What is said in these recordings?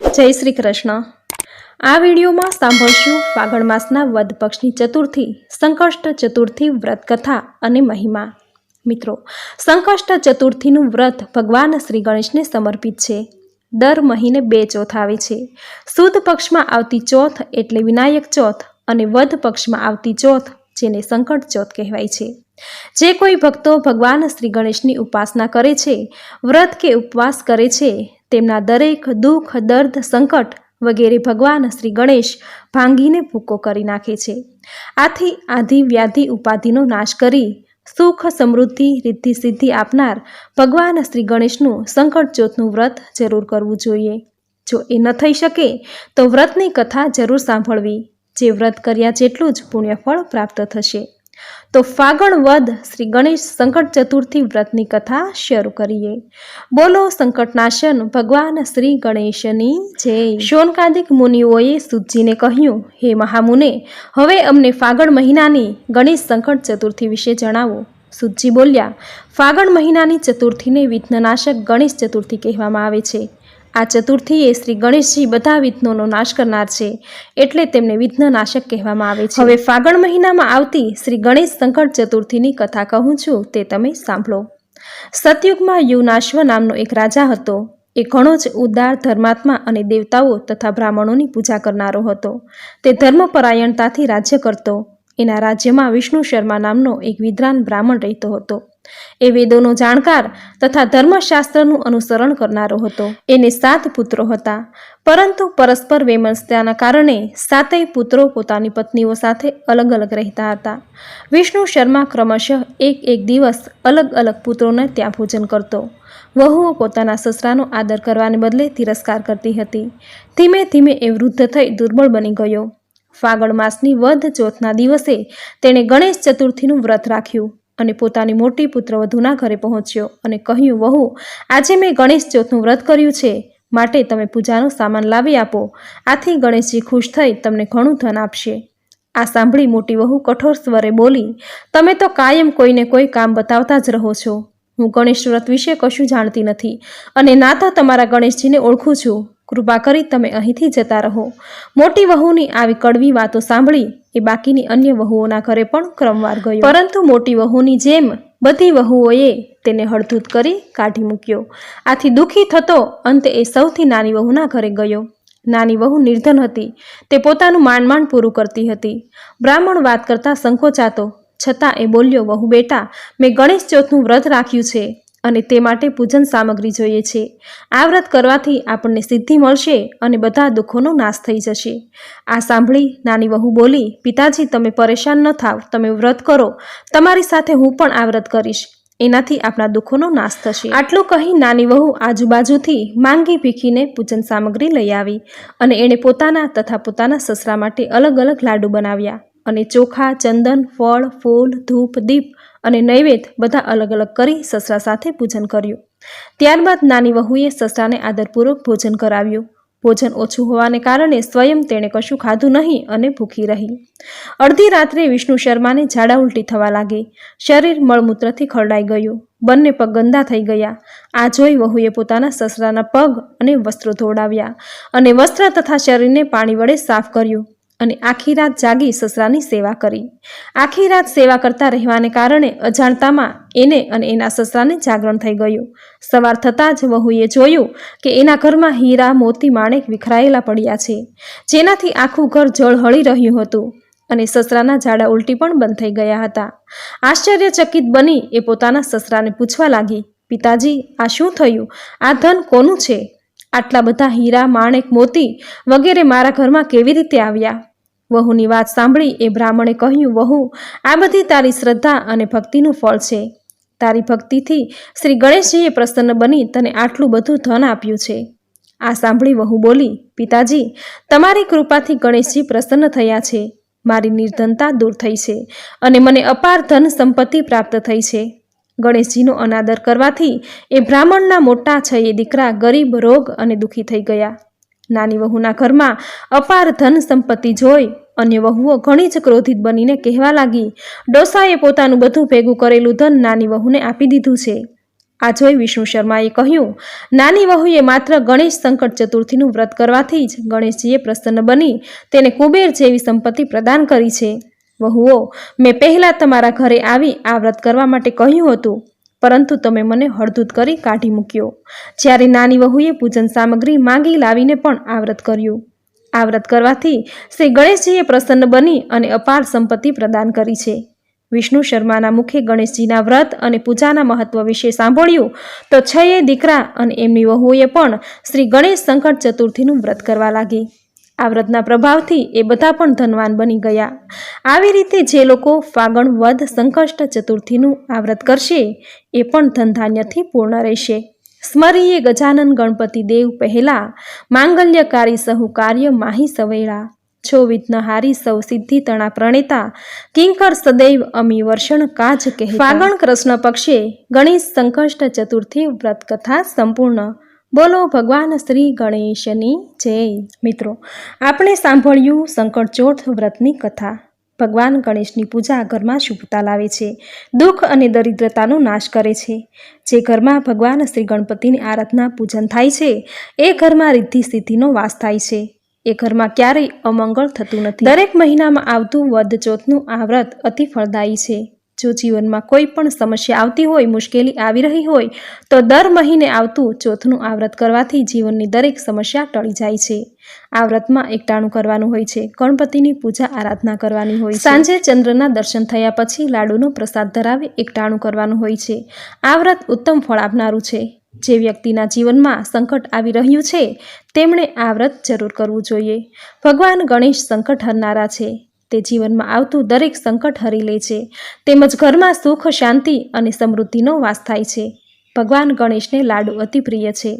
જય શ્રી કૃષ્ણ. આ વિડીયોમાં સાંભળશું ફાગણ માસના વદ પક્ષની ચતુર્થી, સંકષ્ટ ચતુર્થી વ્રત કથા અને મહિમા. મિત્રો, સંકષ્ટ ચતુર્થીનું વ્રત ભગવાન શ્રી ગણેશને સમર્પિત છે. દર મહિને બે ચોથ આવે છે. સુદ પક્ષમાં આવતી ચોથ એટલે વિનાયક ચોથ અને વધ પક્ષમાં આવતી ચોથ જેને સંકટ ચોથ કહેવાય છે. જે કોઈ ભક્તો ભગવાન શ્રી ગણેશની ઉપાસના કરે છે, વ્રત કે ઉપવાસ કરે છે તેમના દરેક દુઃખ, દર્દ, સંકટ વગેરે ભગવાન શ્રી ગણેશ ભાંગીને ભૂકો કરી નાખે છે. આથી આધિ વ્યાધિ ઉપાધિનો નાશ કરી સુખ, સમૃદ્ધિ, રિદ્ધિ, સિદ્ધિ આપનાર ભગવાન શ્રી ગણેશનું સંકટ ચોથનું વ્રત જરૂર કરવું જોઈએ. જો એ ન થઈ શકે, તો વ્રતની કથા જરૂર સાંભળવી. જે વ્રત કર્યા જેટલું જ પુણ્યફળ પ્રાપ્ત થશે. તો ફાગણ વદ શ્રી ગણેશ સંકટ ચતુર્થી વ્રતની કથા શરૂ કરીએ. બોલો સંકટનાશન, ભગવાન શ્રી ગણેશની જય. શોનકાદિક મુનિઓએ સુજીને કહ્યું, હે મહામુને, હવે અમને ફાગણ મહિનાની ગણેશ સંકટ ચતુર્થી વિશે જણાવો. સુજી બોલ્યા, ફાગણ મહિનાની ચતુર્થીને વિઘ્નનાશક ગણેશ ચતુર્થી કહેવામાં આવે છે. આ ચતુર્થી એ શ્રી ગણેશજી બધા વિઘ્નોનો નાશ કરનાર છે એટલે તેમને વિઘ્નનાશક કહેવામાં આવે છે. હવે ફાગણ મહિનામાં આવતી શ્રી ગણેશ સંકટ ચતુર્થીની કથા કહું છું, તે તમે સાંભળો. સતયુગમાં યુનાશ્વ નામનો એક રાજા હતો. એ ઘણો જ ઉદાર ધર્માત્મા અને દેવતાઓ તથા બ્રાહ્મણોની પૂજા કરનારો હતો. તે ધર્મપરાયણતાથી રાજ્ય કરતો. એના રાજ્યમાં વિષ્ણુ શર્મા નામનો એક વિદ્વાન બ્રાહ્મણ રહેતો હતો. એ વેદોનો જાણકાર તથા ધર્મશાસ્ત્રનું અનુસરણ કરનારો હતો. એને સાત પુત્રો હતા. પરંતુ પરસ્પર વેમનસ્તાના કારણે સાતેય પુત્રો પોતાની પત્નીઓ સાથે અલગ અલગ રહેતા હતા. વિષ્ણુ શર્મા ક્રમશઃ એક એક દિવસ અલગ અલગ પુત્રોને ત્યાં ભોજન કરતો. વહુઓ પોતાના સસરાનો આદર કરવાને બદલે તિરસ્કાર કરતી હતી. ધીમે ધીમે એ વૃદ્ધ થઈ દુર્બળ બની ગયો. ફાગણ માસની વધ ચોથના દિવસે તેણે ગણેશ ચતુર્થીનું વ્રત રાખ્યું. અને પોતાની મોટી પુત્રવધૂના ઘરે પહોંચ્યો અને કહ્યું, વહુ, આજે મેં ગણેશ ચોથનું વ્રત કર્યું છે. માટે તમે પૂજાનો સામાન લાવી આપો. આથી ગણેશજી ખુશ થઈ તમને ઘણું ધન આપશે. આ સાંભળી મોટી વહુ કઠોર સ્વરે બોલી, તમે તો કાયમ કોઈને કોઈ કામ બતાવતા જ રહો છો. હું ગણેશ વ્રત વિશે કશું જાણતી નથી અને ના તો તમારા ગણેશજીને ઓળખું છું. કૃપા કરી તમે અહીંથી જતા રહો. મોટી વહુની આવી કડવી વાતો સાંભળી એ બાકીની અન્ય વહુઓના ઘરે પણ ક્રમવાર ગયો. પરંતુ મોટી વહુની જેમ બધી વહુઓએ તેને હળધૂત કરી કાઢી મૂક્યો. આથી દુઃખી થતો અંતે એ સૌથી નાની વહુના ઘરે ગયો. નાની વહુ નિર્ધન હતી. તે પોતાનું માંડ માંડ પૂરું કરતી હતી. બ્રાહ્મણ વાત કરતા સંકોચાતો. છતાં એ બોલ્યો, વહુ બેટા, મેં ગણેશ ચોથનું વ્રત રાખ્યું છે. અને તે માટે પૂજન સામગ્રી જોઈએ છે. આ વ્રત કરવાથી આપણને સિદ્ધિ મળશે અને બધા દુઃખોનો નાશ થઈ જશે. આ સાંભળી નાની વહુ બોલી, પિતાજી, તમે પરેશાન ન થાવ. તમે વ્રત કરો. તમારી સાથે હું પણ આ વ્રત કરીશ. એનાથી આપણા દુઃખોનો નાશ થશે. આટલું કહી નાની વહુ આજુબાજુથી માંગી ભીખીને પૂજન સામગ્રી લઈ આવી અને એણે પોતાના તથા પોતાના સસરા માટે અલગ અલગ લાડુ બનાવ્યા. અને ચોખા, ચંદન, ફળ, ફૂલ, ધૂપ, દીપ અને નૈવેદ્ય બધા અલગ અલગ કરી સસરા સાથે પૂજન કર્યું. ત્યારબાદ નાની વહુએ સસરાને આદરપૂર્વક ભોજન કરાવ્યું. ભોજન ઓછું હોવાને કારણે સ્વયં તેણે કશું ખાધું નહીં અને ભૂખી રહી. અડધી રાત્રે વિષ્ણુ શર્માને ઝાડા ઉલટી થવા લાગી. શરીર મળમૂત્રથી ખરડાઈ ગયું. બંને પગ ગંદા થઈ ગયા. આ જોઈ વહુએ પોતાના સસરાના પગ અને વસ્ત્રો ધોડાવ્યા અને વસ્ત્ર તથા શરીરને પાણી વડે સાફ કર્યું. અને આખી રાત જાગી સસરાની સેવા કરી. આખી રાત સેવા કરતા રહેવાને કારણે અજાણતામાં એને અને એના સસરાને જાગરણ થઈ ગયું. સવાર થતાં જ વહુએ જોયું કે એના ઘરમાં હીરા, મોતી, માણેક વિખરાયેલા પડ્યા છે, જેનાથી આખું ઘર જળહળી રહ્યું હતું અને સસરાના ઝાડા ઉલટી પણ બંધ થઈ ગયા હતા. આશ્ચર્યચકિત બની એ પોતાના સસરાને પૂછવા લાગી, પિતાજી, આ શું થયું? આ ધન કોનું છે? આટલા બધા હીરા, માણેક, મોતી વગેરે મારા ઘરમાં કેવી રીતે આવ્યા? વહુની વાત સાંભળી એ બ્રાહ્મણે કહ્યું, વહુ, આ બધી તારી શ્રદ્ધા અને ભક્તિનું ફળ છે. તારી ભક્તિથી શ્રી ગણેશજીએ પ્રસન્ન બની તને આટલું બધું ધન આપ્યું છે. આ સાંભળી વહુ બોલી, પિતાજી, તમારી કૃપાથી ગણેશજી પ્રસન્ન થયા છે. મારી નિર્ધનતા દૂર થઈ છે અને મને અપાર ધન સંપત્તિ પ્રાપ્ત થઈ છે. ગણેશજીનો અનાદર કરવાથી એ બ્રાહ્મણના મોટા છયે દીકરા ગરીબ, રોગ અને દુઃખી થઈ ગયા. નાની વહુના ઘરમાં અપાર ધન સંપત્તિ જોઈ અન્ય વહુઓ ઘણી જ ક્રોધિત બનીને કહેવા લાગી, ડોસાએ પોતાનું બધું ભેગું કરેલું ધન નાની વહુને આપી દીધું છે. આ જોઈ વિષ્ણુ શર્માએ કહ્યું, નાની વહુએ માત્ર ગણેશ સંકટ ચતુર્થીનું વ્રત કરવાથી જ ગણેશજીએ પ્રસન્ન બની તેને કુબેર જેવી સંપત્તિ પ્રદાન કરી છે. વહુઓ, મેં પહેલાં તમારા ઘરે આવી આ વ્રત કરવા માટે કહ્યું હતું, પરંતુ તમે મને હળદૂત કરી કાઢી મૂક્યો. જ્યારે નાની વહુએ પૂજન સામગ્રી માંગી લાવીને પણ આ વ્રત કર્યું. આ વ્રત કરવાથી શ્રી ગણેશજીએ પ્રસન્ન બની અને અપાર સંપત્તિ પ્રદાન કરી છે. વિષ્ણુ શર્માના મુખે ગણેશજીના વ્રત અને પૂજાના મહત્વ વિશે સાંભળ્યું તો છયે દીકરા અને એમની વહુએ પણ શ્રી ગણેશ સંકટ ચતુર્થીનું વ્રત કરવા લાગી. આ વ્રતના પ્રભાવથી એ બધા પણ ધનવાન બની ગયા. આવી રીતે જે લોકો ફાગણ વધ સંકષ્ટ ચતુર્થીનું આ વ્રત કરશે, એ પણ ધનધાન્યથી પૂર્ણ રહેશે. સ્મરીએ ગજાનન ગણપતિ દેવ પહેલા માંગલ્યકારી સહુ કાર્ય માહી સવેળા. છો વિઘ્નહારી સૌ સિદ્ધિ તણા પ્રણેતા. કિંકર સદૈવ અમી વર્ષણ કાજ કહે ફાગણ કૃષ્ણ પક્ષે ગણેશ સંકષ્ટ ચતુર્થી વ્રત કથા સંપૂર્ણ. બોલો ભગવાન શ્રી ગણેશની જય. મિત્રો, આપણે સાંભળ્યું સંકટચોથ વ્રતની કથા. ભગવાન ગણેશની પૂજા ઘરમાં શુભતા લાવે છે. દુઃખ અને દરિદ્રતાનો નાશ કરે છે. જે ઘરમાં ભગવાન શ્રી ગણપતિની આરાધના પૂજન થાય છે, એ ઘરમાં રિદ્ધિ સિદ્ધિનો વાસ થાય છે. એ ઘરમાં ક્યારેય અમંગળ થતું નથી. દરેક મહિનામાં આવતું વદ ચોથનું આ વ્રત અતિ ફળદાયી છે. જો જીવનમાં કોઈ પણ સમસ્યા આવતી હોય, મુશ્કેલી આવી રહી હોય, તો દર મહિને આવતું ચોથનું આવ્રત કરવાથી જીવનની દરેક સમસ્યા ટળી જાય છે. આ વ્રતમાં એકટાણું કરવાનું હોય છે. ગણપતિની પૂજા આરાધના કરવાની હોય સાંજે ચંદ્રના દર્શન થયા પછી લાડુનો પ્રસાદ ધરાવે એકટાણું કરવાનું હોય છે. આ વ્રત ઉત્તમ ફળ આપનારું છે. જે વ્યક્તિના જીવનમાં સંકટ આવી રહ્યું છે, તેમણે આ વ્રત જરૂર કરવું જોઈએ. ભગવાન ગણેશ સંકટ હરનારા છે. તે જીવનમાં આવતું દરેક સંકટ હરી લે છે. તેમજ ઘરમાં સુખ, શાંતિ અને સમૃદ્ધિનો વાસ થાય છે. ભગવાન ગણેશને લાડુ અતિ પ્રિય છે.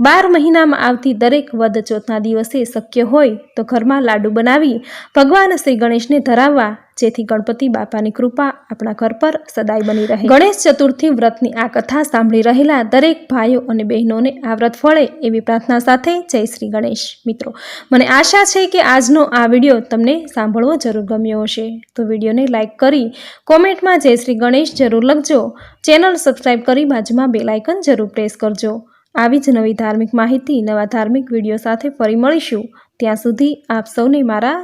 બાર મહિનામાં આવતી દરેક વદ ચોથના દિવસે શક્ય હોય તો ઘરમાં લાડુ બનાવી ભગવાન શ્રી ગણેશને ધરાવવા જેથી ગણપતિ બાપાની કૃપા આપણા ઘર પર સદાય બની રહે. ગણેશ ચતુર્થી વ્રતની આ કથા સાંભળી રહેલા દરેક ભાઈઓ અને બહેનોને આ વ્રત ફળે એવી પ્રાર્થના સાથે જય શ્રી ગણેશ. મિત્રો, મને આશા છે કે આજનો આ વીડિયો તમને સાંભળવો જરૂર ગમ્યો હશે. તો વિડીયોને લાઇક કરી કોમેન્ટમાં જય શ્રી ગણેશ જરૂર લખજો. ચેનલ સબસ્ક્રાઈબ કરી બાજુમાં બેલ આઇકન જરૂર પ્રેસ કરજો. આવી જ નવી ધાર્મિક માહિતી, નવા ધાર્મિક વીડિયો સાથે ફરી મળીશું. ત્યાં સુધી આપ સૌને મારા